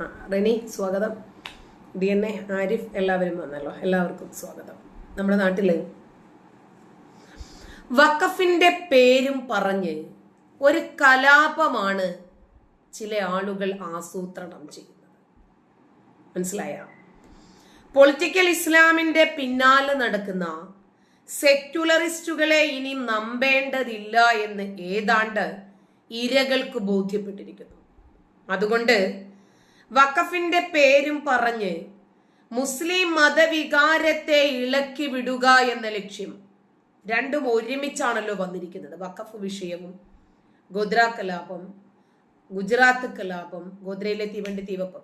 റെനി സ്വാഗതം. D N A Arif എല്ലാവരും വന്നല്ലോ. എല്ലാവർക്കും സ്വാഗതം. നമ്മുടെ നാട്ടിൽ വഖഫിന്റെ പേരും പറഞ്ഞ് ഒരു കലാപമാണ് ചില ആളുകൾ ആസൂത്രണം ചെയ്യുന്നത്. മനസ്സിലായ? പൊളിറ്റിക്കൽ ഇസ്ലാമിന്റെ പിന്നാലെ നടക്കുന്ന സെക്യുലറിസ്റ്റുകളെ ഇനി നമ്പേണ്ടതില്ല എന്ന് ഏതാണ്ട് ഇരകൾക്ക് ബോധ്യപ്പെട്ടിരിക്കുന്നു. അതുകൊണ്ട് വഖഫിന്റെ പേരും പറഞ്ഞ് മുസ്ലിം മതവികാരത്തെ ഇളക്കി വിടുക എന്ന ലക്ഷ്യം രണ്ടും ഒരുമിച്ചാണല്ലോ വന്നിരിക്കുന്നത്. വഖഫ് വിഷയവും ഗോദ്ര കലാപം ഗുജറാത്ത് കലാപം ഗോദ്രയിലെ തീവണ്ടി തീവപ്പം.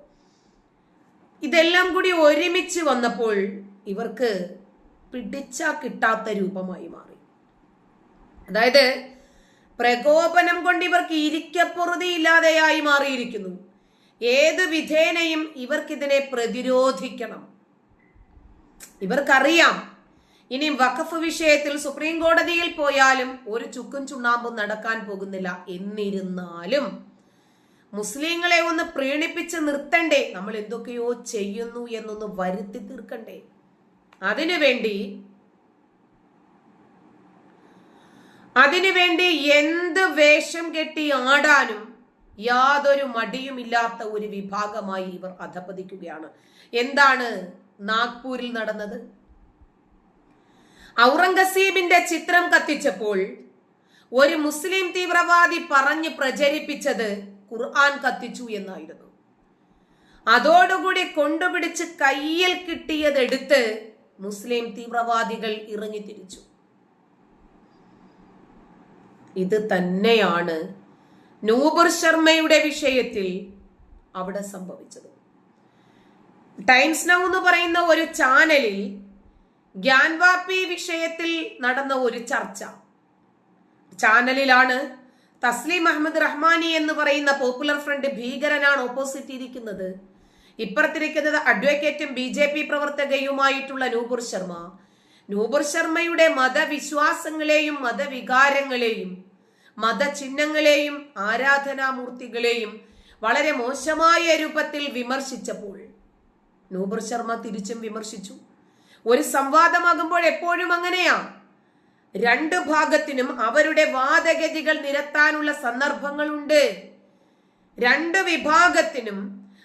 ഇതെല്ലാം കൂടി ഒരുമിച്ച് വന്നപ്പോൾ ഇവർക്ക് പിടിച്ച കിട്ടാത്ത രൂപമായി മാറി. അതായത് പ്രകോപനം കൊണ്ട് ഇവർക്ക് ഇരിക്കപ്പുറതി ഇല്ലാതെയായി മാറിയിരിക്കുന്നു. ഏത് വിധേനയും ഇവർക്കിതിനെ പ്രതിരോധിക്കണം. ഇവർക്കറിയാം. ഇനി വഖഫ് വിഷയത്തിൽ സുപ്രീം കോടതിയിൽ പോയാലും ഒരു ചുക്കും ചുണ്ണാമ്പും നടക്കാൻ പോകുന്നില്ല എന്നിരുന്നാലും മുസ്ലിങ്ങളെ ഒന്ന് പ്രീണിപ്പിച്ച് നിർത്തണ്ടേ. നമ്മൾ എന്തൊക്കെയോ ചെയ്യുന്നു എന്നൊന്ന് വരുത്തി തീർക്കണ്ടേ. അതിനുവേണ്ടി അതിനുവേണ്ടി എന്ത് വേഷം കെട്ടി ആടാനും യാതൊരു മടിയുമില്ലാത്ത ഒരു വിഭാഗമായി ഇവർ അധപതിക്കുകയാണ്. എന്താണ് നാഗ്പൂരിൽ നടന്നത്? ഔറംഗസീബിന്റെ ചിത്രം കത്തിച്ചപ്പോൾ ഒരു മുസ്ലിം തീവ്രവാദി പറഞ്ഞ് പ്രചരിപ്പിച്ചത് ഖുർആൻ കത്തിച്ചു എന്നായിരുന്നു. അതോടുകൂടി കൊണ്ടുപിടിച്ച് കയ്യിൽ കിട്ടിയതെടുത്ത് മുസ്ലിം തീവ്രവാദികൾ ഇറങ്ങി തിരിച്ചു ഇത് തന്നെയാണ് നൂബുർ ശർമ്മയുടെ വിഷയത്തിൽ അവിടെ സംഭവിച്ചത്. ടൈംസ് നൗ എന്ന് പറയുന്ന ഒരു ചാനലിൽ ഗ്യാൻവാപ്പി വിഷയത്തിൽ നടന്ന ഒരു ചർച്ച. ചാനലിലാണ് തസ്ലീം അഹമ്മദ് റഹ്മാനി എന്ന് പറയുന്ന പോപ്പുലർ ഫ്രണ്ട് ഭീകരനാണ് ഓപ്പോസിറ്റ് ഇരിക്കുന്നത് ഇപ്പുറത്തിരിക്കുന്നത് അഡ്വക്കേറ്റും ബി ജെ പി പ്രവർത്തകയുമായിട്ടുള്ള നൂപുർ ശർമ്മ. നൂപുർ ശർമ്മയുടെ മതവിശ്വാസങ്ങളെയും മതവികാരങ്ങളെയും മതചിഹ്നങ്ങളെയും ആരാധനാമൂർത്തികളെയും വളരെ മോശമായ രൂപത്തിൽ വിമർശിച്ചപ്പോൾ നൂബർ ശർമ്മ തിരിച്ചും വിമർശിച്ചു. ഒരു സംവാദമാകുമ്പോൾ എപ്പോഴും അങ്ങനെയാ. രണ്ട് ഭാഗത്തിനും അവരുടെ വാദഗതികൾ നിരത്താനുള്ള സന്ദർഭങ്ങളുണ്ട്. രണ്ട് വിഭാഗത്തിനും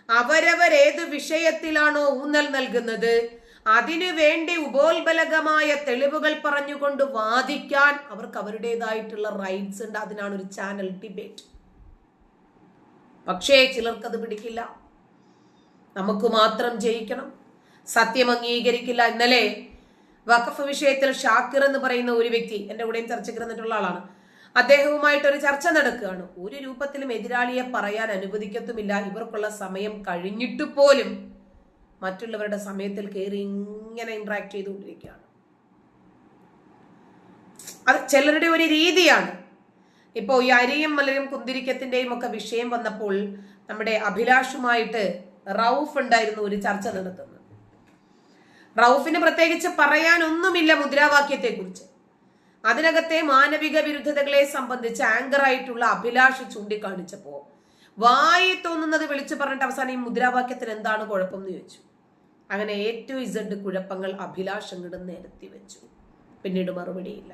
അവരവരേത് വിഷയത്തിലാണോ ഊന്നൽ നൽകുന്നത് അതിനു വേണ്ടി ഉപോത്ബലകമായ തെളിവുകൾ പറഞ്ഞുകൊണ്ട് വാദിക്കാൻ അവർക്ക് അവരുടേതായിട്ടുള്ള റൈറ്റ്സ് ഉണ്ട്. അതിനാണ് ഒരു ചാനൽ ഡിബേറ്റ് പക്ഷേ ചിലർക്കത് പിടിക്കില്ല. നമുക്ക് മാത്രം ജയിക്കണം. സത്യം അംഗീകരിക്കില്ല. ഇന്നലെ വഖഫ് വിഷയത്തിൽ ഷാക്കിർ എന്ന് പറയുന്ന ഒരു വ്യക്തി എന്റെ കൂടെയും ചർച്ചയ്ക്ക് ഇരുന്നിട്ടുള്ള ആളാണ്. അദ്ദേഹവുമായിട്ട് ഒരു ചർച്ച നടക്കുകയാണ്. ഒരു രൂപത്തിലും എതിരാളിയെ പറയാൻ അനുവദിക്കത്തുമില്ല. ഇവർക്കുള്ള സമയം കഴിഞ്ഞിട്ട് പോലും മറ്റുള്ളവരുടെ സമയത്തിൽ കയറി ഇങ്ങനെ ഇന്ററാക്ട് ചെയ്തുകൊണ്ടിരിക്കുകയാണ്. അത് ചിലരുടെ ഒരു രീതിയാണ്. ഇപ്പോൾ ഈ അരിയും മലരും കുന്തിരിക്കത്തിന്റെയും ഒക്കെ വിഷയം വന്നപ്പോൾ നമ്മുടെ അഭിലാഷുമായിട്ട് റൌഫ് ഉണ്ടായിരുന്നു ഒരു ചർച്ച നടത്തുന്നത്. റൌഫിന് പ്രത്യേകിച്ച് പറയാനൊന്നുമില്ല മുദ്രാവാക്യത്തെക്കുറിച്ച്. അതിനകത്തെ മാനവിക വിരുദ്ധതകളെ സംബന്ധിച്ച് ആങ്കറായിട്ടുള്ള അഭിലാഷ് ചൂണ്ടിക്കാണിച്ചപ്പോ വായി തോന്നുന്നത് വിളിച്ചു പറഞ്ഞിട്ട് അവസാനം ഈ മുദ്രാവാക്യത്തിന് എന്താണ് കുഴപ്പം എന്ന് ചോദിച്ചു. അങ്ങനെ എ ടു ഇസഡ് കുഴപ്പങ്ങൾ അഭിലാഷ് അങ്ങോട്ട് നിരത്തി വെച്ചു. പിന്നീട് മറുപടിയില്ല.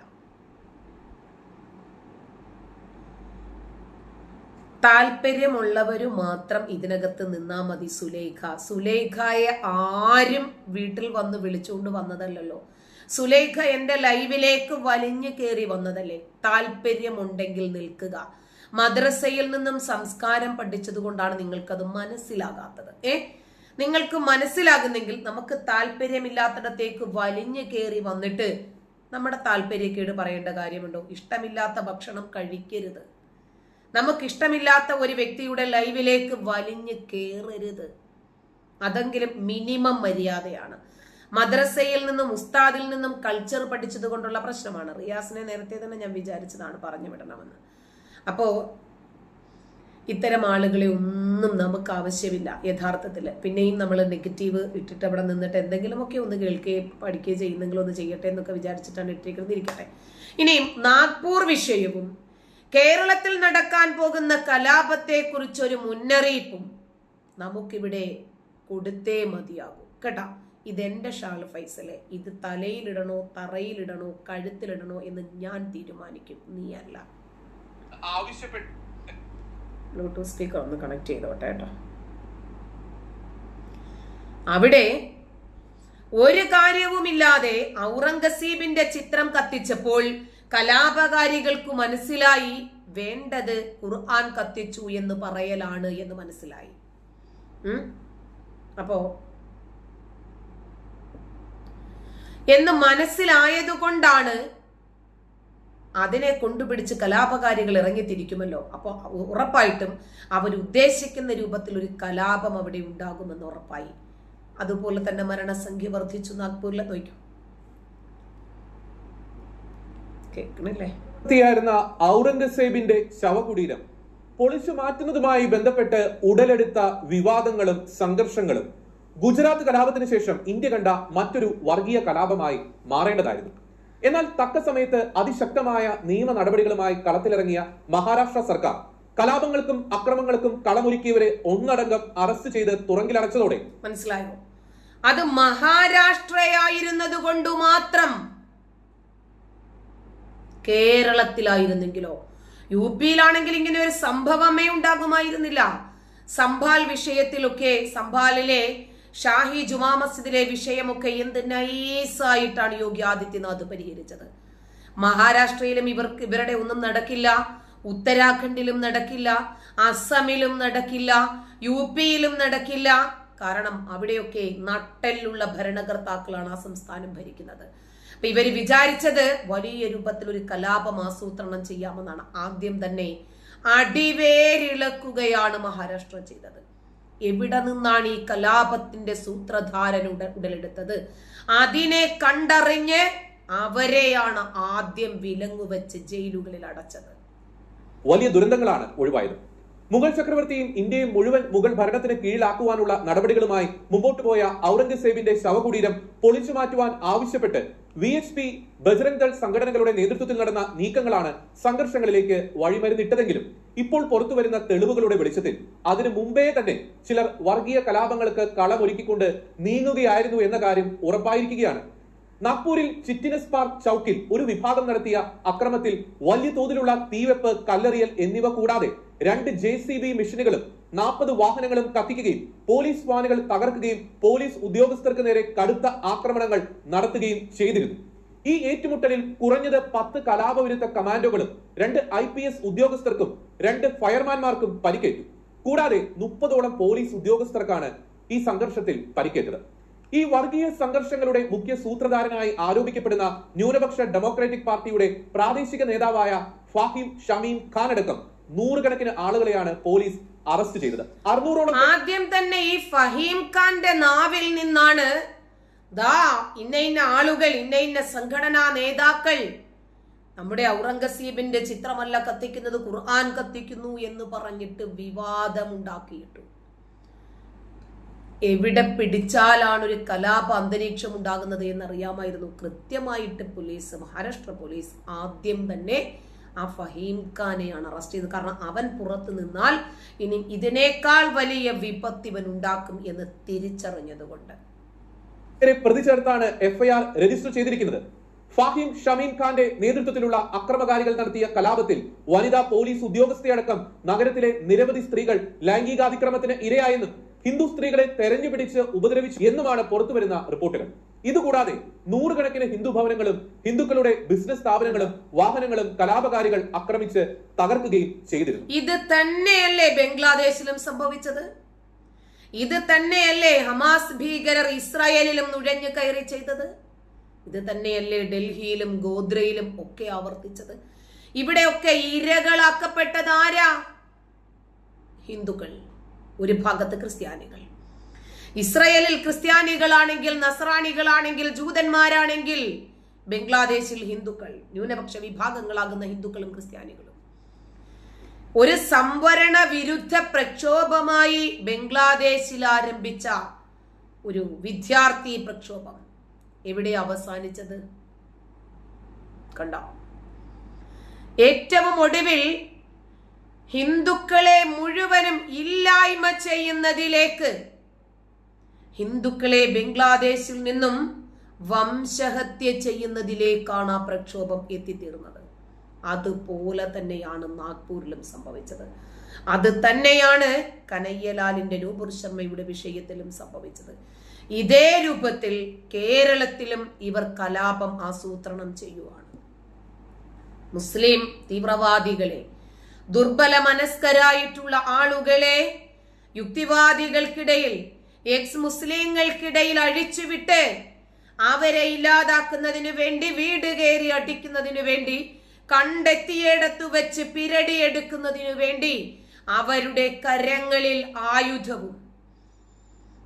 താല്പര്യമുള്ളവരു മാത്രം ഇതിനകത്ത് നിന്നാ മതി സുലേഖ. സുലേഖയെ ആരും വീട്ടിൽ വന്ന് വിളിച്ചുകൊണ്ട് വന്നതല്ലല്ലോ. സുലേഖ എന്റെ ലൈവിലേക്ക് വലിഞ്ഞു കയറി വന്നതല്ലേ? താല്പര്യമുണ്ടെങ്കിൽ നിൽക്കുക. മദ്രസയിൽ നിന്നും സംസ്കാരം പഠിച്ചത് കൊണ്ടാണ് നിങ്ങൾക്കത് മനസ്സിലാകാത്തത്. ഏ? നിങ്ങൾക്ക് മനസ്സിലാകുന്നെങ്കിൽ നമുക്ക് താല്പര്യമില്ലാത്തിടത്തേക്ക് വലിഞ്ഞു കയറി വന്നിട്ട് നമ്മുടെ താല്പര്യക്കേട് പറയേണ്ട കാര്യമുണ്ടോ? ഇഷ്ടമില്ലാത്ത ഭക്ഷണം കഴിക്കരുത്. നമുക്ക് ഇഷ്ടമില്ലാത്ത ഒരു വ്യക്തിയുടെ ലൈവിലേക്ക് വലിഞ്ഞു കയറരുത് അതെങ്കിലും മിനിമം മര്യാദയാണ്. മദ്രസയിൽ നിന്നും ഉസ്താദിൽ നിന്നും കൾച്ചർ പഠിച്ചത് കൊണ്ടുള്ള പ്രശ്നമാണ്. റിയാസിനെ നേരത്തെ തന്നെ ഞാൻ വിചാരിച്ചതാണ് പറഞ്ഞു വിടണമെന്ന്. അപ്പോ ഇത്തരം ആളുകളെ ഒന്നും നമുക്ക് ആവശ്യമില്ല യഥാർത്ഥത്തിൽ പിന്നെയും നമ്മൾ നെഗറ്റീവ് ഇട്ടിട്ട് അവിടെ നിന്നിട്ട് എന്തെങ്കിലുമൊക്കെ ഒന്ന് കേൾക്കുകയും പഠിക്കുകയും ചെയ്യുന്നെങ്കിലും ഒന്ന് ചെയ്യട്ടെ എന്നൊക്കെ വിചാരിച്ചിട്ടാണ് ഇട്ടിരിക്കുന്നത്. ഇരിക്കട്ടെ. ഇനിയും നാഗ്പൂർ വിഷയവും കേരളത്തിൽ നടക്കാൻ പോകുന്ന കലാപത്തെ കുറിച്ചൊരു മുന്നറിയിപ്പും നമുക്കിവിടെ കൊടുത്തേ മതിയാകൂ. കേട്ടാ? ഇതെന്റെ ഷാൾ ഫൈസലെ. ഇത് തലയിലിടണോ തറയിലിടണോ കഴുത്തിലിടണോ എന്ന് ഞാൻ തീരുമാനിക്കും. നീയല്ല. ആവശ്യപ്പെട്ട ബ്ലൂടൂത്ത് സ്പീക്കർ ഒന്ന് കണക്ട് ചെയ്തോട്ടെ കേട്ടോ അവിടെ ഒരു കാര്യവുമില്ലാതെ ഔറംഗസീബിന്റെ ചിത്രം കത്തിച്ചപ്പോൾ കലാപകാരികൾക്ക് മനസ്സിലായി വേണ്ടത് ഖുർആൻ കത്തിച്ചു എന്ന് പറയലാണ് എന്ന് മനസ്സിലായി? അപ്പോ എന്ന് മനസ്സിലായതുകൊണ്ടാണ് അതിനെ കൊണ്ടുപിടിച്ച് കലാപകാരികൾ ഇറങ്ങിത്തിരിക്കുമല്ലോ. അപ്പോൾ ഉറപ്പായിട്ടും അവർ ഉദ്ദേശിക്കുന്ന രൂപത്തിൽ ഒരു കലാപം അവിടെ ഉണ്ടാകുമെന്ന് ഉറപ്പായി. അതുപോലെ തന്നെ മരണസംഖ്യ വർദ്ധിച്ചു നാഗ്പൂരിലെ നോക്കും. ായിരുന്ന ഔറംഗസേബിന്റെ ശവകുടീരം. പൊളിച്ചു മാറ്റുന്നതുമായി ബന്ധപ്പെട്ട് ഉടലെടുത്ത വിവാദങ്ങളും സംഘർഷങ്ങളും. ഗുജറാത്ത് കലാപത്തിന് ശേഷം ഇന്ത്യ കണ്ട മറ്റൊരു വർഗീയ കലാപമായി മാറേണ്ടതായിരുന്നു. എന്നാൽ തക്ക സമയത്ത് അതിശക്തമായ നിയമ നടപടികളുമായി കളത്തിലിറങ്ങിയ മഹാരാഷ്ട്ര സർക്കാർ കലാപങ്ങൾക്കും അക്രമങ്ങൾക്കും കളമൊരുക്കിയവരെ ഒന്നടങ്കം അറസ്റ്റ് ചെയ്ത് തുറങ്കിലടച്ചതോടെ. മനസ്സിലായോ? അത് മഹാരാഷ്ട്രയായിരുന്നത് കൊണ്ട് മാത്രം കേരളത്തിലായിരുന്നെങ്കിലോ? യു പിയിലാണെങ്കിൽ ഇങ്ങനെ ഒരു സംഭവമേ ഉണ്ടാകുമായിരുന്നില്ല. സംഭാൽ വിഷയത്തിലൊക്കെ സംഭാലിലെ ഷാഹി ജുമാ മസ്ജിദിലെ വിഷയമൊക്കെ എന്ത് നൈസായിട്ടാണ് യോഗി ആദിത്യനാഥ് പരിഹരിച്ചത്. മഹാരാഷ്ട്രയിലും ഇവർക്ക് ഇവരുടെ ഒന്നും നടക്കില്ല ഉത്തരാഖണ്ഡിലും നടക്കില്ല അസമിലും നടക്കില്ല യു പിയിലും നടക്കില്ല. കാരണം അവിടെയൊക്കെ നട്ടെല്ലുള്ള ഭരണകർത്താക്കളാണ് ആ സംസ്ഥാനം ഭരിക്കുന്നത്. അപ്പൊ ഇവർ വിചാരിച്ചത് വലിയ രൂപത്തിൽ ഒരു കലാപം ആസൂത്രണം ചെയ്യാമെന്നാണ് ആദ്യം തന്നെ അടിവേരിളക്കുകയാണ് മഹാരാഷ്ട്ര ചെയ്തത്. എവിടെ നിന്നാണ് ഈ കലാപത്തിന്റെ സൂത്രധാരൻ ഉട ഉടലെടുത്തത്? അതിനെ കണ്ടറിഞ്ഞ് അവരെയാണ് ആദ്യം വിലങ്ങുവെച്ച് ജയിലുകളിൽ അടച്ചത്. വലിയ ദുരന്തങ്ങളാണ് ഒഴിവായത്. മുഗൾ ചക്രവർത്തിയും ഇന്ത്യയും മുഴുവൻ മുഗൾ ഭരണത്തിന് കീഴിലാക്കുവാനുള്ള നടപടികളുമായി മുമ്പോട്ട് പോയ ഔറംഗസേബിന്റെ ശവകുടീരം പൊളിച്ചു മാറ്റുവാൻ ആവശ്യപ്പെട്ട് V H P Bajrang Dal സംഘടനകളുടെ നേതൃത്വത്തിൽ നടന്ന നീക്കങ്ങളാണ് സംഘർഷങ്ങളിലേക്ക് വഴിമരുന്നിട്ടതെങ്കിലും ഇപ്പോൾ പുറത്തുവരുന്ന തെളിവുകളുടെ വെളിച്ചത്തിൽ അതിനു മുമ്പേ തന്നെ ചിലർ വർഗീയ കലാപങ്ങൾക്ക് കളമൊരുക്കിക്കൊണ്ട് നീങ്ങുകയായിരുന്നു എന്ന കാര്യം ഉറപ്പായിരിക്കുകയാണ്. നാഗ്പൂരിൽ ചിറ്റിനസ് പാർക്ക് ചൌക്കിൽ ഒരു വിഭാഗം നടത്തിയ അക്രമത്തിൽ വലിയ തോതിലുള്ള തീവെപ്പ് കല്ലെറിയൽ എന്നിവ കൂടാതെ രണ്ട് ജെ സി ബി മെഷീനുകളും നാൽപ്പത് വാഹനങ്ങളും കത്തിക്കുകയും പോലീസ് വാനുകൾ തകർക്കുകയും പോലീസ് ഉദ്യോഗസ്ഥർക്ക് നേരെ കടുത്ത ആക്രമണങ്ങൾ നടത്തുകയും ചെയ്തിരുന്നു. ഈ ഏറ്റുമുട്ടലിൽ കുറഞ്ഞത് പത്ത് കലാപവിരുദ്ധ കമാൻഡോകളും രണ്ട് ഐ പി എസ് ഉദ്യോഗസ്ഥർക്കും രണ്ട് ഫയർമാൻമാർക്കും പരിക്കേറ്റു. കൂടാതെ മുപ്പതോളം പോലീസ് ഉദ്യോഗസ്ഥർക്കാണ് ഈ സംഘർഷത്തിൽ പരിക്കേറ്റത്. ഈ വർഗീയ സംഘർഷങ്ങളുടെ മുഖ്യ സൂത്രധാരനായി ആരോപിക്കപ്പെടുന്ന ന്യൂനപക്ഷ ഡെമോക്രാറ്റിക് പാർട്ടിയുടെ പ്രാദേശിക നേതാവായ ഫാഹിം ഷമീം ഖാൻ അടക്കം നൂറുകണക്കിന് ആളുകളെയാണ് പോലീസ് അറസ്റ്റ് ചെയ്തത്. അറുന്നൂറോളം ആദ്യം തന്നെ ഈ ഫഹീം ഖാന്റെ നാവിൽ നിന്നാണ് ദാ ഇന്ന ഇന്ന ആളുകൾ ഇന്ന ഇന്ന സംഘടനാ നേതാക്കൾ നമ്മുടെ ഔറംഗസീബിന്റെ ചിത്രമല്ല കത്തിക്കുന്നത് ഖുർആൻ കത്തിക്കുന്നു എന്ന് പറഞ്ഞിട്ട് വിവാദമുണ്ടാക്കിയിട്ടു. എവിടെ പിടിച്ചാലാണ് ഒരു കലാപ അന്തരീക്ഷം ഉണ്ടാകുന്നത് എന്നറിയാമായിരുന്നു. കൃത്യമായിട്ട് പോലീസ് മഹാരാഷ്ട്ര പോലീസ് ആദ്യം തന്നെ ആ ഫഹീം ഖാനെയാണ് അറസ്റ്റ് ചെയ്തത്. കാരണം അവൻ പുറത്തു നിന്നാൽ ഇനി ഇതിനേക്കാൾ വലിയ വിപത്ത് ഇവൻ ഉണ്ടാക്കും എന്ന് തിരിച്ചറിഞ്ഞതുകൊണ്ട്. പേരെ പ്രതി ചേർത്താണ് എഫ്ഐആർ രജിസ്റ്റർ ചെയ്തിരിക്കുന്നത്. ഫാഹിം ഷമീം ഖാന്റെ നേതൃത്വത്തിലുള്ള അക്രമകാരികൾ നടത്തിയ കലാപത്തിൽ വനിതാ പോലീസ് ഉദ്യോഗസ്ഥയടക്കം നഗരത്തിലെ നിരവധി സ്ത്രീകൾ ലൈംഗികാതിക്രമത്തിന് ഇരയായെന്നും ഹിന്ദു സ്ത്രീകളെ തെരഞ്ഞു പിടിച്ച് ഉപദ്രവിച്ചു എന്നുമാണ് പുറത്തു വരുന്ന റിപ്പോർട്ടുകൾ. ഇതുകൂടാതെ നൂറുകണക്കിന് ഹിന്ദു ഭവനങ്ങളും ഹിന്ദുക്കളുടെ ബിസിനസ് സ്ഥാപനങ്ങളും വാഹനങ്ങളും കലാപകാരികൾ ആക്രമിച്ച് തകർക്കുകയും ചെയ്തിരുന്നു. ഇത് തന്നെയല്ലേ ബംഗ്ലാദേശിലും സംഭവിച്ചത്? ഇത് തന്നെയല്ലേ ഹമാസ് ഭീകരർ ഇസ്രായേലിലും നുഴഞ്ഞു കയറി ചെയ്തത്? ഇത് തന്നെയല്ലേ ഡൽഹിയിലും ഗോദ്രയിലും ഒക്കെ ആവർത്തിച്ചത്? ഇവിടെയൊക്കെ ഇരകളാക്കപ്പെട്ടത് ആരാ ഹിന്ദുക്കൾ. ഒരു ഭാഗത്ത് ക്രിസ്ത്യാനികൾ. ഇസ്രയേലിൽ ക്രിസ്ത്യാനികളാണെങ്കിൽ നസറാണികളാണെങ്കിൽ ജൂതന്മാരാണെങ്കിൽ ബംഗ്ലാദേശിൽ ഹിന്ദുക്കൾ ന്യൂനപക്ഷ വിഭാഗങ്ങളാകുന്ന ഹിന്ദുക്കളും ക്രിസ്ത്യാനികളും. ഒരു സംവരണ വിരുദ്ധ പ്രക്ഷോഭമായി ബംഗ്ലാദേശിൽ ആരംഭിച്ച ഒരു വിദ്യാർത്ഥി പ്രക്ഷോഭം എവിടെ അവസാനിച്ചത്? കണ്ട? ഏറ്റവും ഒടുവിൽ ഹിന്ദുക്കളെ മുഴുവനും ഇല്ലായ്മ ചെയ്യുന്നതിലേക്ക് ഹിന്ദുക്കളെ ബംഗ്ലാദേശിൽ നിന്നും വംശഹത്യ ചെയ്യുന്നതിലേക്കാണ് ആ പ്രക്ഷോഭം എത്തിത്തീർന്നത്. അതുപോലെ തന്നെയാണ് നാഗ്പൂരിലും സംഭവിച്ചത്. അത് തന്നെയാണ് കനയ്യലാലിന്റെ രൂപർ ശർമ്മയുടെ വിഷയത്തിലും സംഭവിച്ചത്. ഇതേ രൂപത്തിൽ കേരളത്തിലും ഇവർ കലാപം ആസൂത്രണം ചെയ്യുവാണ്. മുസ്ലിം തീവ്രവാദികളെ ദുർബല മനസ്കരായിട്ടുള്ള ആളുകളെ യുക്തിവാദികൾക്കിടയിൽ എക്സ് മുസ്ലിങ്ങൾക്കിടയിൽ അഴിച്ചുവിട്ട് അവരെ ഇല്ലാതാക്കുന്നതിന് വേണ്ടി വീട് കയറി അടിക്കുന്നതിന് വേണ്ടി കണ്ടെത്തിയിടത്തു വെച്ച് പിരടിയെടുക്കുന്നതിനു വേണ്ടി അവരുടെ കരങ്ങളിൽ ആയുധവും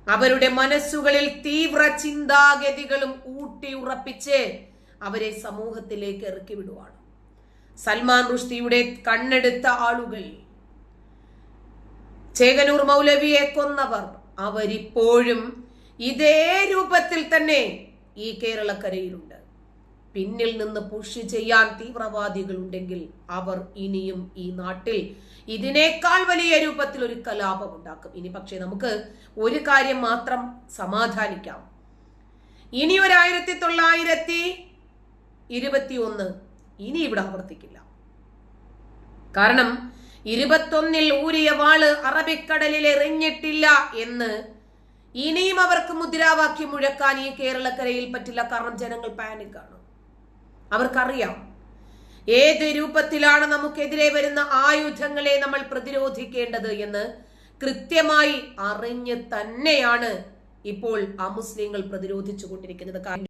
അവരുടെ മനസ്സുകളിൽ തീവ്ര ചിന്താഗതികളും ഊട്ടി ഉറപ്പിച്ച് അവരെ സമൂഹത്തിലേക്ക് ഇറക്കി വിടുവാണ് സൽമാൻ റുഷ്ദിയുടെ കണ്ണെടുത്ത ആളുകൾ. ചേകനൂർ മൗലവിയെ കൊന്നവർ. അവരിപ്പോഴും ഇതേ രൂപത്തിൽ തന്നെ ഈ കേരളക്കരയിലുണ്ട്. പിന്നിൽ നിന്ന് പുഷ് ചെയ്യാൻ തീവ്രവാദികൾ ഉണ്ടെങ്കിൽ അവർ ഇനിയും ഈ നാട്ടിൽ ഇതിനേക്കാൾ വലിയ രൂപത്തിൽ ഒരു കലാപം ഉണ്ടാക്കും. ഇനി പക്ഷേ നമുക്ക് ഒരു കാര്യം മാത്രം സമാധാനിക്കാം. ഇനി ഒരു ആയിരത്തി തൊള്ളായിരത്തി ഇരുപത്തി ഒന്ന് ഇനി ഇവിടെ ആവർത്തിക്കില്ല. കാരണം ഇരുപത്തൊന്നിൽ ഊരിയ വാൾ അറബിക്കടലിൽ എറിഞ്ഞിട്ടില്ല എന്ന് ഇനിയും അവർക്ക് മുദ്രാവാക്യം മുഴക്കാൻ ഈ കേരളക്കരയിൽ പറ്റില്ല. കാരണം ജനങ്ങൾ പാനിക്കാണ് അവർക്കറിയാം. ഏത് രൂപത്തിലാണ് നമുക്കെതിരെ വരുന്ന ആയുധങ്ങളെ നമ്മൾ പ്രതിരോധിക്കേണ്ടത് എന്ന് കൃത്യമായി അറിഞ്ഞ് തന്നെയാണ് ഇപ്പോൾ ആ മുസ്ലിങ്ങൾ പ്രതിരോധിച്ചു കൊണ്ടിരിക്കുന്നത്